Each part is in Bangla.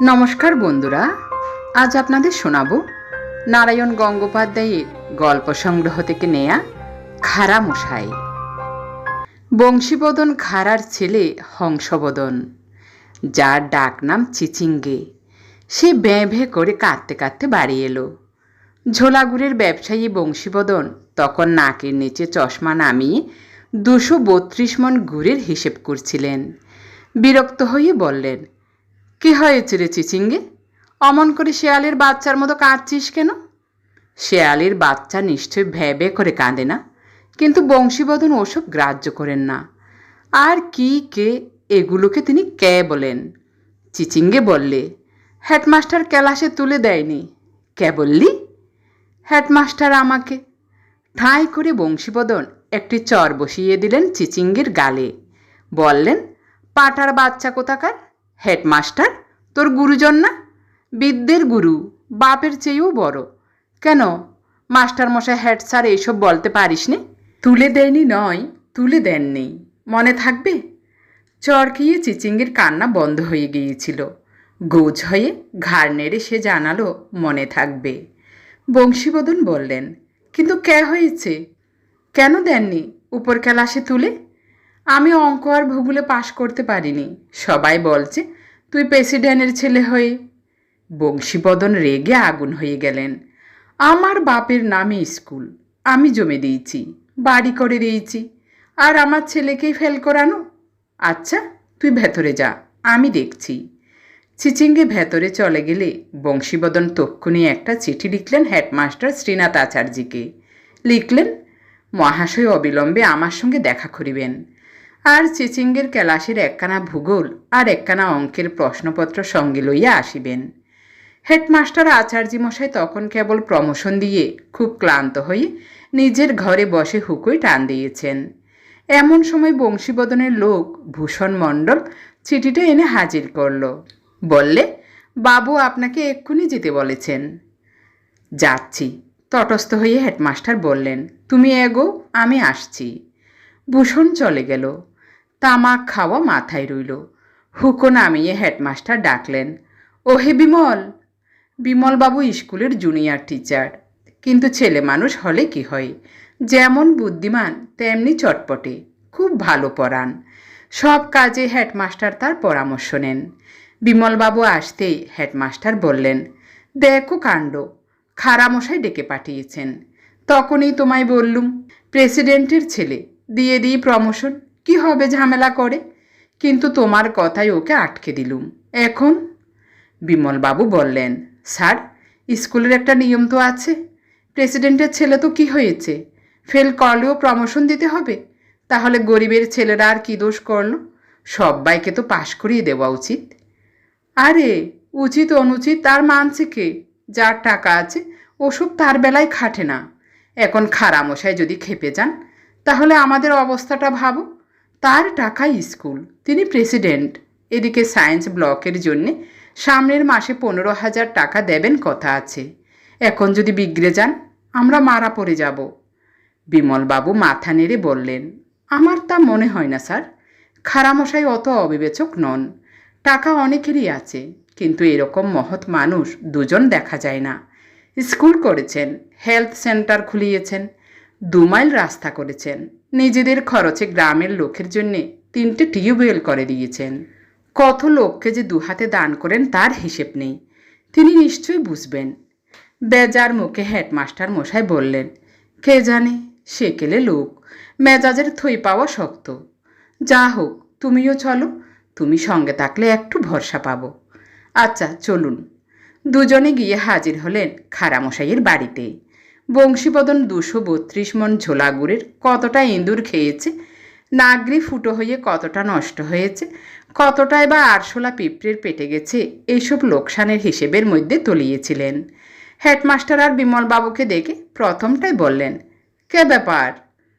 নমস্কার বন্ধুরা, আজ আপনাদের শোনাবো নারায়ণ গঙ্গোপাধ্যায়ের গল্প সংগ্রহ থেকে নেয়া খারা মশাই। বংশীবদন খারার ছেলে হংসবদন, যার ডাক নাম চিচিঙ্গে। সে ব্যাঁ ভ্যাঁ করে কাঁদতে কাঁদতে বাড়ি এলো। ঝোলাগুড়ের ব্যবসায়ী বংশীবদন তখন নাকের নিচে চশমা নামিয়ে দুশো বত্রিশ মন গুড়ের হিসেব করছিলেন। বিরক্ত হয়ে বললেন কি হয়েছে রে চিচিঙ্গে? অমন করে শেয়ালের বাচ্চার মতো কাঁদছিস কেন? শেয়ালের বাচ্চা নিশ্চয় ভ্যা করে কাঁদে না, কিন্তু বংশীবদন ওসব গ্রাহ্য করেন না। আর কি কে এগুলোকে তিনি কে বলেন? চিচিঙ্গে বললে, হেডমাস্টার ক্যালাসে তুলে দেয়নি। কে বললি? হেডমাস্টার আমাকে। ঠাঁই করে বংশীবদন একটি চর বসিয়ে দিলেন চিচিঙ্গের গালে। বললেন, পাটার বাচ্চা কোথাকার? হেডমাস্টার, তোর গুরুজন না? বিদ্যের গুরু, বাপের চেয়েও বড়। কেন? মাস্টার মশাই হেড স্যার এইসব বলতে পারিস নি তুলে দেয়নি নয়, তুলে দেননি। মনে থাকবে? চর খেয়ে চিচিঙ্গের কান্না বন্ধ হয়ে গিয়েছিল। গোজ হয়ে ঘাড় নেড়ে সে জানালো, মনে থাকবে। বংশীবদন বললেন, কিন্তু কে হয়েছে? কেন দেননি? উপর ক্লাসে তুলে? আমি অঙ্ক আর ভূগোলে পাশ করতে পারিনি। সবাই বলছে, তুই প্রেসিডেন্টের ছেলে হয়ে বংশীবদন রেগে আগুন হয়ে গেলেন। আমার বাপের নামে স্কুল, আমি জমে দিয়েছি, বাড়ি করে দিয়েছি। আর আমার ছেলেকেই ফেল করানো? আচ্ছা তুই ভেতরে যা, আমি দেখছি। চিচিঙ্গে ভেতরে চলে গেলে বংশীবদন তক্ষুনি একটা চিঠি লিখলেন হেডমাস্টার শ্রীনাথ আচার্যকে। লিখলেন, মহাশয় অবিলম্বে আমার সঙ্গে দেখা করিবেন। আর চিচিঙ্গের ক্যালাসের একখানা ভূগোল আর একখানা অঙ্কের প্রশ্নপত্র সঙ্গে লইয়া আসিবেন। হেডমাস্টার আচার্যি মশাই তখন কেবল প্রমোশন দিয়ে খুব ক্লান্ত হয়ে নিজের ঘরে বসে হুকুই টান দিয়েছেন। এমন সময় বংশীবদনের লোক ভূষণ মণ্ডল চিঠিটা এনে হাজির করল। বললে, বাবু, আপনাকে এক্ষুনি যেতে বলেছেন। যাচ্ছি। তটস্থ হয়ে হেডমাস্টার বললেন, তুমি এগো, আমি আসছি। ভূষণ চলে গেল। তামাক খাওয়া মাথায় রইল। হুকো নামিয়ে হেডমাস্টার ডাকলেন ও হে বিমল! বিমলবাবু স্কুলের জুনিয়র টিচার। কিন্তু ছেলে মানুষ হলে কি হয়? যেমন বুদ্ধিমান, তেমনি চটপটে, খুব ভালো পড়ান। সব কাজে হেডমাস্টার তার পরামর্শ নেন। বিমলবাবু আসতেই হেডমাস্টার বললেন, দেখো কাণ্ড, খারামশাই ডেকে পাঠিয়েছেন। তখনই তোমায় বললুম, প্রেসিডেন্টের ছেলে, দিয়ে দিই প্রমোশন কি হবে ঝামেলা করে? কিন্তু তোমার কথাই ওকে আটকে দিলুম। এখন? বিমলবাবু বললেন, স্যার, স্কুলের একটা নিয়ম তো আছে। প্রেসিডেন্টের ছেলে তো কি হয়েছে? ফেল করলেও প্রমোশন দিতে হবে। তাহলে গরিবের ছেলেরা আর কী দোষ করল? সবাইকে তো পাশ করিয়ে দেওয়া উচিত। আরে, উচিত অনুচিত তার মানছে কে? যার টাকা আছে, ওসব তার বেলায় খাটে না। এখন খারামশাই যদি খেপে যান, তাহলে আমাদের অবস্থাটা ভাবো। তার টাকা স্কুল। তিনি প্রেসিডেন্ট। এদিকে সায়েন্স ব্লকের জন্যে সামনের মাসে পনেরো হাজার টাকা দেবেন কথা আছে। এখন যদি বিগড়ে যান, আমরা মারা পড়ে যাব। বিমলবাবু মাথা নেড়ে বললেন, আমার তা মনে হয় না, স্যার। খারামশাই অত অবিবেচক নন। টাকা অনেকেরই আছে, কিন্তু এরকম মহৎ মানুষ দুজন দেখা যায় না। স্কুল করেছেন, হেলথ সেন্টার খুলিয়েছেন, দু মাইল রাস্তা করেছেন। নিজেদের খরচে গ্রামের লোকের জন্যে তিনটে টিউবওয়েল করে দিয়েছেন। কত লোককে যে দুহাতে দান করেন তার হিসেব নেই। তিনি নিশ্চয়ই বুঝবেন। বেজার মুখে হেডমাস্টার মশাই বললেন, কে জানে, সেকেলে লোক। মেজাজের থই পাওয়া শক্ত। যা হোক, তুমিও চলো, তুমি সঙ্গে থাকলে একটু ভরসা পাবো। আচ্ছা চলুন। দুজনে গিয়ে হাজির হলেন খারামশাইয়ের বাড়িতে। বংশীবদন দুশো বত্রিশ মন ঝোলা গুড়ের কতটা ইঁদুর খেয়েছে? নাগরি ফুটো হয়ে কতটা নষ্ট হয়েছে? কতটাই বা আরশোলা পিঁপড়ের পেটে গেছে? এইসব লোকসানের হিসেবের মধ্যে তলিয়েছিলেন। হেডমাস্টার আর বিমলবাবুকে দেখে প্রথমটাই বললেন, কে ব্যাপার?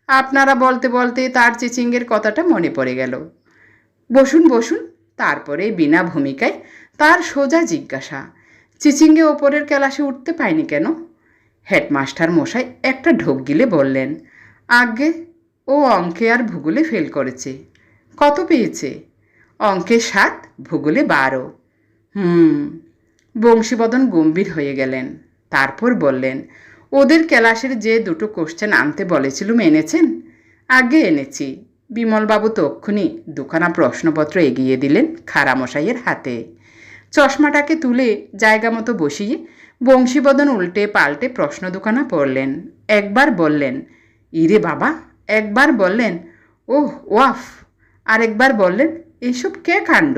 আপনারা বলতে বলতে তার চিচিঙ্গের কথাটা মনে পড়ে গেল। বসুন বসুন। তারপরে বিনা ভূমিকায় তার সোজা জিজ্ঞাসা, চিচিঙ্গে ওপরের ক্লাসে উঠতে পায়নি কেন? হেডমাস্টার মশাই একটা ঢোক গিলে বললেন আগে ও অঙ্কে আর ভূগোলে ফেল করেছে। কত পেয়েছে? অঙ্কে সাত, ভূগোলে বারো। হুম, বংশীবদন গম্ভীর হয়ে গেলেন। তারপর বললেন, ওদের ক্লাসের যে দুটো কোশ্চেন আনতে বলেছিলুম এনেছেন? আগে এনেছি। বিমলবাবু তক্ষুনি দুখানা প্রশ্নপত্র এগিয়ে দিলেন খারামশাইয়ের হাতে। চশমাটাকে তুলে জায়গা মতো বসিয়ে বংশীবদন উল্টে পাল্টে প্রশ্ন দুখানা পড়লেন। একবার বললেন, ইরে বাবা, একবার বললেন, ওহ, ওয়াফ। আরেকবার বললেন, এসব কে কাণ্ড?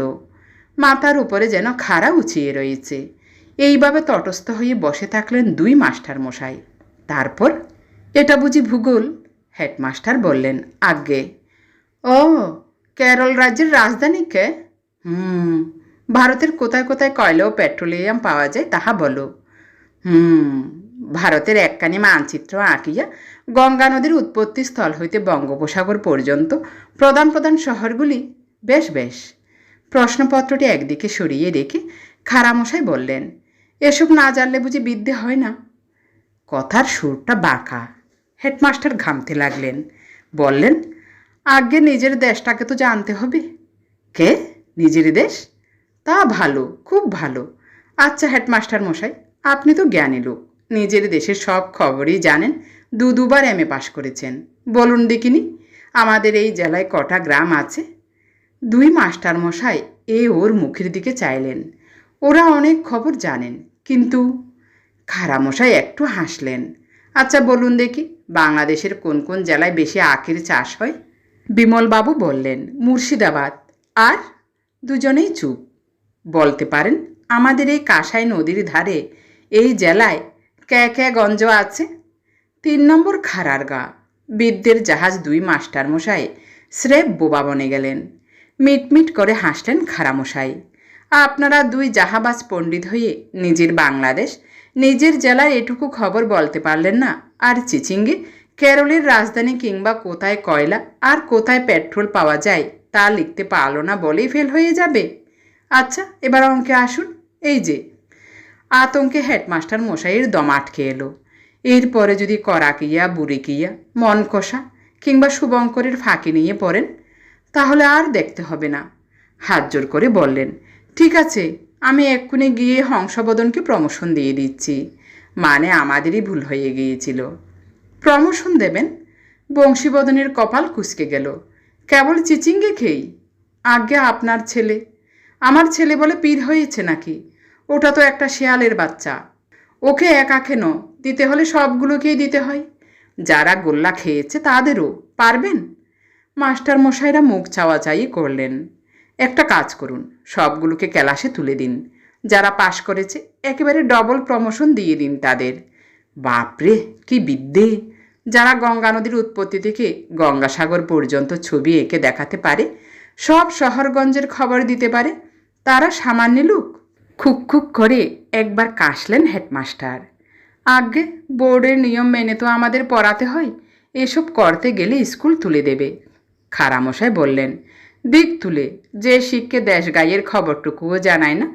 মাথার উপরে যেন খাড়া উঁচিয়ে রয়েছে। এইভাবে তটস্থ হয়ে বসে থাকলেন দুই মাস্টার মশাই। তারপর, এটা বুঝি ভূগোল? হেডমাস্টার বললেন, আজ্ঞে। ও, কেরল রাজ্যের রাজধানী কে? হুম, ভারতের কোথায় কোথায় কয়লা ও পেট্রোলিয়াম পাওয়া যায় তাহা বলো। হুম, ভারতের একখানি মানচিত্র আঁকিয়া গঙ্গা নদীর উৎপত্তি স্থল হইতে বঙ্গোপসাগর পর্যন্ত প্রধান প্রধান শহরগুলি বেশ বেশ। প্রশ্নপত্রটি একদিকে সরিয়ে রেখে খারামশাই বললেন, এসব না জানলে বুঝি বিদ্যে হয় না? কথার সুরটা বাঁকা। হেডমাস্টার ঘামতে লাগলেন। বললেন, আগে নিজের দেশটাকে তো জানতে হবে। কে? নিজের দেশ? তা ভালো, খুব ভালো। আচ্ছা হেডমাস্টার মশাই আপনি তো জ্ঞানী লোক। নিজের দেশের সব খবরই জানেন। দু দুবার এম এ পাশ করেছেন। বলুন দেখিনি, আমাদের এই জেলায় কটা গ্রাম আছে? দুই মাস্টার মশাই এ ওর মুখের দিকে চাইলেন। ওরা অনেক খবর জানেন, কিন্তু খারামশাই একটু হাসলেন। আচ্ছা বলুন দেখি, বাংলাদেশের কোন কোন জেলায় বেশি আখের চাষ হয়? বিমলবাবু বললেন, মুর্শিদাবাদ। আর দুজনেই চুপ। বলতে পারেন, আমাদের এই কাঁসাই নদীর ধারে এই জেলায় ক্যা ক্যা গঞ্জ আছে? তিন নম্বর খারার গা বিদ্যের জাহাজ দুই মাস্টার মশাই স্রেফ বোবা বনে গেলেন। মিটমিট করে হাসলেন খারামশাই। আপনারা দুই জাহাবাজ পণ্ডিত হয়ে নিজের বাংলাদেশ, নিজের জেলার এটুকু খবর বলতে পারলেন না? আর চিচিঙ্গে, কেরলের রাজধানী কিংবা কোথায় কয়লা আর কোথায় পেট্রোল পাওয়া যায় তা লিখতে পারল না বলেই ফেল হয়ে যাবে। আচ্ছা এবার অঙ্কে আসুন। এই যে আতঙ্কে হেডমাস্টার মশাইয়ের দম আটকে এলো। এরপরে যদি করাকিয়া বুড়িকিয়া মন কষা কিংবা শুভঙ্করের ফাঁকি নিয়ে পড়েন, তাহলে আর দেখতে হবে না। হাত জোর করে বললেন, ঠিক আছে, আমি এক্ষুনি গিয়ে হংসবদনকে প্রমোশন দিয়ে দিচ্ছি। মানে আমাদেরই ভুল হয়ে গিয়েছিল। প্রমোশন দেবেন? বংশীবদনের কপাল কুচকে গেল। কেবল চিচিঙ্গে খেয়েই। আজ্ঞে আপনার ছেলে। আমার ছেলে বলে পীর হয়েছে নাকি? ওটা তো একটা শেয়ালের বাচ্চা। ওকে একা কেন? দিতে হলে সবগুলোকেই দিতে হয়। যারা গোল্লা খেয়েছে তাদেরও, পারবেন? মাস্টার মশাইরা মুখ চাওয়াচাই করলেন। একটা কাজ করুন, সবগুলোকে ক্যালাসে তুলে দিন। যারা পাশ করেছে, একেবারে ডবল প্রমোশন দিয়ে দিন তাদের। বাপরে, কি বিদ্যে! যারা গঙ্গা নদীর উৎপত্তি থেকে গঙ্গাসাগর পর্যন্ত ছবি এঁকে দেখাতে পারে, সব শহরগঞ্জের খবর দিতে পারে, তারা সামান্য লোক। খুক খুক করে একবার কাশলেন হেডমাস্টার। আগে বোর্ডের নিয়ম মেনে তো আমাদের পড়াতে হয়, এসব করতে গেলে স্কুল তুলে দেবে। খারামশাই বললেন, দিক তুলে, যে শিখকে দেশ গাইয়ের খবরটুকুও জানায় না,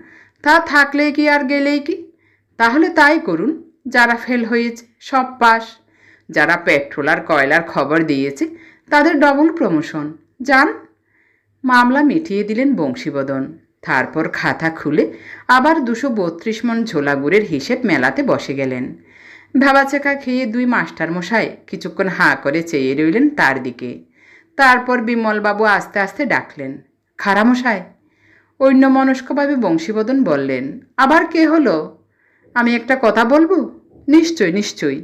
তা থাকলেই কি আর গেলেই কি? তাহলে তাই করুন, যারা ফেল হয়েছে, সব পাস। যারা পেট্রোল আর কয়লার খবর দিয়েছে, তাদের ডবল প্রমোশন। যান। মামলা মিটিয়ে দিলেন বংশীবদন। তারপর খাতা খুলে আবার দুশো বত্রিশ মন ঝোলা গুড়ের হিসেব মেলাতে বসে গেলেন। ভাবাচেকা খেয়ে দুই মাস্টার মশাই কিছুক্ষণ হাঁ করে চেয়ে রইলেন তার দিকে। তারপর বিমলবাবু আস্তে আস্তে ডাকলেন খারামশাই অন্য মনস্কভাবে বংশীবদন বললেন, আবার কে হলো? আমি একটা কথা বলব? নিশ্চয় নিশ্চয়ই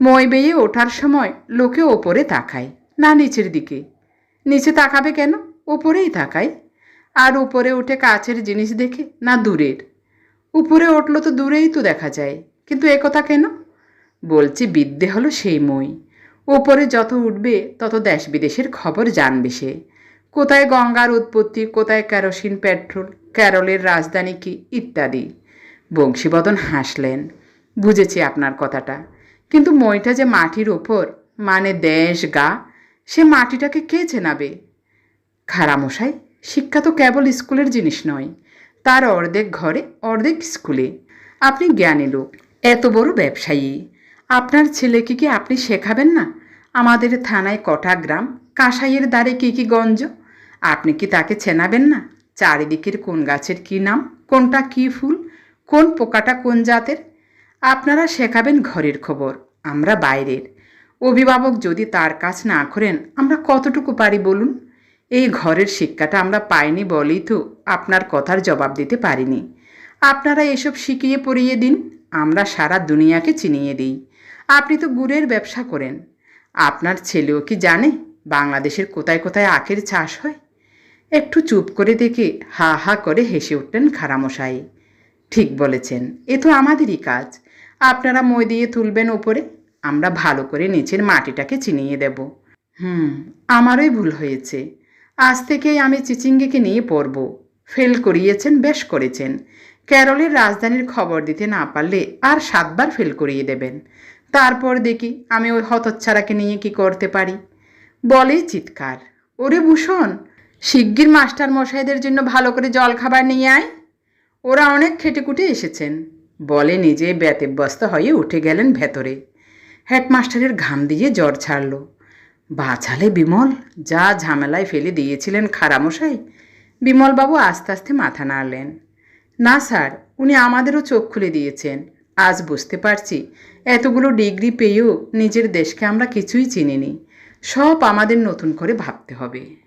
মই বেয়ে ওঠার সময় লোকে ওপরে তাকায়, না নিচের দিকে। নিচে তাকাবে কেন? ওপরেই তাকায় আর উপরে উঠে কাছের জিনিস দেখে না দূরের। উপরে উঠল তো দূরেই তো দেখা যায়, কিন্তু একথা কেন? বলছি, বিদ্যে হলো সেই মই। ওপরে যত উঠবে, তত দেশ বিদেশের খবর জানবে সে। কোথায় গঙ্গার উৎপত্তি, কোথায় কেরোসিন, পেট্রোল, কেরলের রাজধানী কি, ইত্যাদি। বংশীবদন হাসলেন। বুঝেছি আপনার কথাটা। কিন্তু মইটা যে মাটির ওপর মানে দেশ গা সে মাটিটাকে কে চেনাবে? খারামশাই শিক্ষা তো কেবল স্কুলের জিনিস নয়, তার অর্ধেক ঘরে, অর্ধেক স্কুলে। আপনি জ্ঞানী লোক, এত বড় ব্যবসায়ী। আপনার ছেলেকে কি আপনি শেখাবেন না? আমাদের থানায় কটা গ্রাম, কাঁসাইয়ের দ্বারে কী কী গঞ্জ? আপনি কি তাকে চেনাবেন না? চারিদিকের কোন গাছের কী নাম, কোনটা কী ফুল, কোন পোকাটা কোন জাতের? আপনারা শেখাবেন ঘরের খবর, আমরা বাইরের। অভিভাবক যদি তার কাজ না করেন, আমরা কতটুকু পারি বলুন? এই ঘরের শিক্ষাটা আমরা পাইনি বলেই তো আপনার কথার জবাব দিতে পারিনি। আপনারা এসব শিখিয়ে পড়িয়ে দিন, আমরা সারা দুনিয়াকে চিনিয়ে দিই। আপনি তো গুড়ের ব্যবসা করেন। আপনার ছেলেও কি জানে বাংলাদেশের কোথায় কোথায় আখের চাষ হয়? একটু চুপ করে দেখে হা হা করে হেসে উঠলেন খারামশাই। ঠিক বলেছেন, এ তো আমাদেরই কাজ। আপনারা মই দিয়ে তুলবেন ওপরে, আমরা ভালো করে নিচের মাটিটাকে চিনিয়ে দেব। হুম, আমারই ভুল হয়েছে। আজ থেকেই আমি চিচিঙ্গিকে নিয়ে পড়ব। ফেল করিয়েছেন, বেশ করেছেন। ক্যারলের রাজধানীর খবর দিতে না পারলে আর সাতবার ফেল করিয়ে দেবেন। তারপর দেখি আমি ওই হতচ্ছাড়াকে নিয়ে কি করতে পারি। বলেই চিৎকার, ওরে ভূষণ, শিগগির মাস্টার মশাইদের জন্য ভালো করে জল খাবার নিয়ে আয়। ওরা অনেক খেটেকুটে এসেছেন। বলে নিজে ব্যতিব্যস্ত হয়ে উঠে গেলেন ভেতরে। হেডমাস্টারের ঘাম দিয়ে জ্বর ছাড়ল। বাঁচালে বিমল, যা ঝামেলায় ফেলে দিয়েছিলেন খারামশাই। বিমলবাবু আস্তে আস্তে মাথা নাড়লেন। না স্যার, উনি আমাদেরও চোখ খুলে দিয়েছেন। আজ বুঝতে পারছি, এতগুলো ডিগ্রি পেয়েও নিজের দেশকে আমরা কিছুই চিনিনি। সব আমাদের নতুন করে ভাবতে হবে।